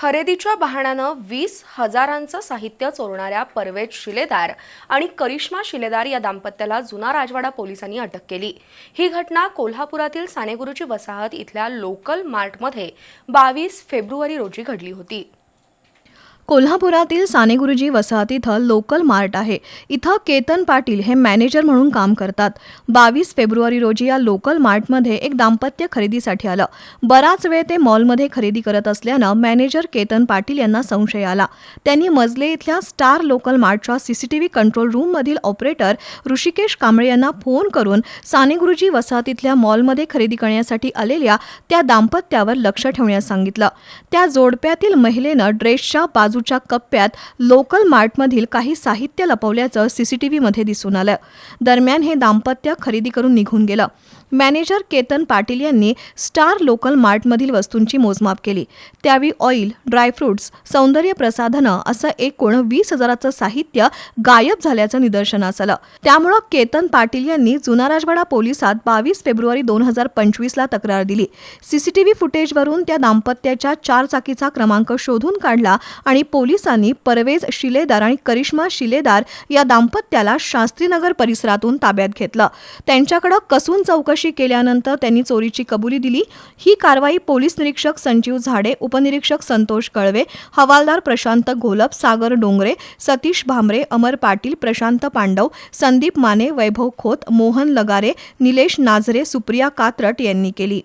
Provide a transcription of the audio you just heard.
खरेदीच्या बहाण्यानं वीस हजारांचं साहित्य चोरणाऱ्या परवेज शिलेदार आणि करिश्मा शिलेदार या दाम्पत्याला जुना राजवाडा पोलिसांनी अटक केली. ही घटना कोल्हापुरातील सानेगुरुची वसाहत इथल्या लोकल मार्टमध्ये बावीस फेब्रुवारी रोजी घडली होती. कोल्हापुरातील सानेगुरुजी वसाहत इथं लोकल मार्ट आहे. इथं केतन पाटील हे मॅनेजर म्हणून काम करतात. बावीस फेब्रुवारी रोजी या लोकल मार्टमध्ये एक दाम्पत्य खरेदीसाठी आलं. बराच वेळ ते मॉलमध्ये खरेदी करत असल्यानं मॅनेजर केतन पाटील यांना संशय आला. त्यांनी मजले इथल्या स्टार लोकल मार्टच्या सीसीटीव्ही कंट्रोल रूममधील ऑपरेटर ऋषिकेश कांबळे यांना फोन करून सानेगुरुजी वसाहतीतल्या मॉलमध्ये खरेदी करण्यासाठी आलेल्या त्या दाम्पत्यावर लक्ष ठेवण्यास सांगितलं. त्या जोडप्यातील महिलेनं ड्रेसच्या बाजू बाजूच्या कप्प्यात लोकल मार्टमधील काही साहित्य लपवल्याचं सीसीटीव्हीमध्ये दिसून आलं. दरम्यान हे दाम्पत्य खरेदी करून निघून गेलं. मॅनेजर केतन पाटील यांनी स्टार लोकल मार्टमधील वस्तूंची मोजमाप केली. त्यावेळी ऑइल ड्रायफ्रुट्स सौंदर्य प्रसाधनं असं एकूण वीस हजाराचं साहित्य गायब झाल्याचं निदर्शनास आलं त्यामुळं केतन पाटील यांनी जुना राजवाडा पोलिसात बावीस फेब्रुवारी दोन हजार पंचवीसला तक्रार दिली. सीसीटीव्ही फुटेजवरून त्या दाम्पत्याच्या चार चाकीचा क्रमांक शोधून काढला आणि पोलिसांनी परवेज शिलेदार आणि करिश्मा शिलेदार या दाम्पत्याला शास्त्रीनगर परिसरातून ताब्यात घेतलं. त्यांच्याकडं कसून चौकशी चौकशी केल्यानंतर त्यांनी चोरीची कबुली दिली. ही कारवाई पोलीस निरीक्षक संजीव झाडे उपनिरीक्षक संतोष कळवे हवालदार प्रशांत घोलप सागर डोंगरे सतीश भामरे अमर पाटील प्रशांत पांडव संदीप माने वैभव खोत मोहन लगारे निलेश नाझरे सुप्रिया कात्रट यांनी केली.